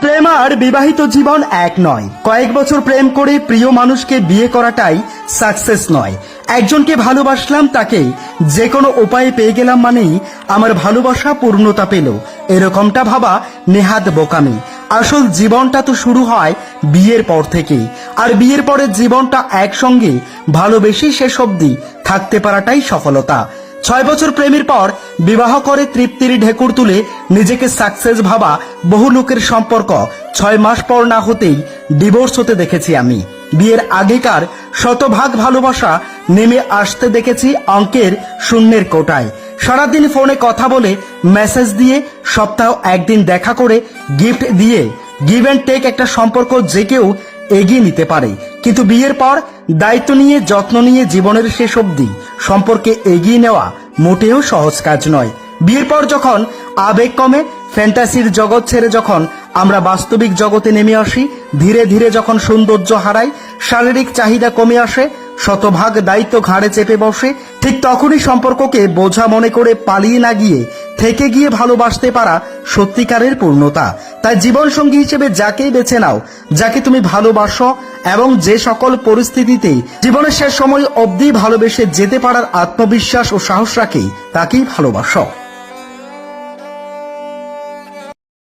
প্রেম আর বিবাহিত জীবন এক নয়। কয়েক বছর প্রেম করে প্রিয় মানুষকে বিয়ে করাটাই সাকসেস নয়। একজনকে ভালোবাসলাম তাকে যে কোনো উপায়ে পেয়ে গেলাম মানেই আমার ভালোবাসা পূর্ণতা পেল। এরকমটা ভাবা নেহাত বোকামি। আসল জীবনটা তো শুরু হয় বিয়ের পর থেকেই। আর বিয়ের পরের জীবনটা একসঙ্গে ভালোবেসে শেষ অবধি থাকতে পারাটাই সফলতা। ছয় বছর প্রেমের পর বিবাহ করে তৃপ্তির ঢেকুর তুলে নিজেকে সাকসেস ভাবা বহু লোকের সম্পর্ক। ছয় মাস পর না হতেই ডিভোর্স হতে দেখেছি আমি। বিয়ের আগেকার শতভাগ ভালোবাসা নেমে আসতে দেখেছি অঙ্কের শূন্যের কোটায়। সারাদিন ফোনে কথা বলে মেসেজ দিয়ে, সপ্তাহ একদিন দেখা করে গিফট দিয়ে গিভ অ্যান্ড টেক একটা সম্পর্ক যে কেউ এগিয়ে নিতে পারে। কিন্তু বিয়ের পর দায়িত্ব নিয়ে, যত্ন নিয়ে জীবনের শেষ অবধি সম্পর্কে এগিয়ে নেওয়া মোটেও সহজ কাজ নয়। বিয়ের পর যখন আবেগ কমে, ফ্যান্টাসির জগৎ ছেড়ে যখন আমরা বাস্তবিক জগতে নেমে আসি, ধীরে ধীরে যখন সৌন্দর্য হারাই, শারীরিক চাহিদা কমে আসে, শতভাগ দায়িত্ব ঘাড়ে চেপে বসে, ঠিক তখনই সম্পর্ককে বোঝা মনে করে পালিয়ে না গিয়ে থেকে গিয়ে ভালোবাসতে পারা সত্যিকারের পূর্ণতা। তাই জীবনসঙ্গী হিসেবে যাকেই বেছে নাও, যাকে তুমি ভালোবাসো এবং যে সকল পরিস্থিতিতে জীবনের শেষ সময় অবধি ভালোবেসে যেতে পারার আত্মবিশ্বাস ও সাহস রাখে, তাকেই ভালোবাসো।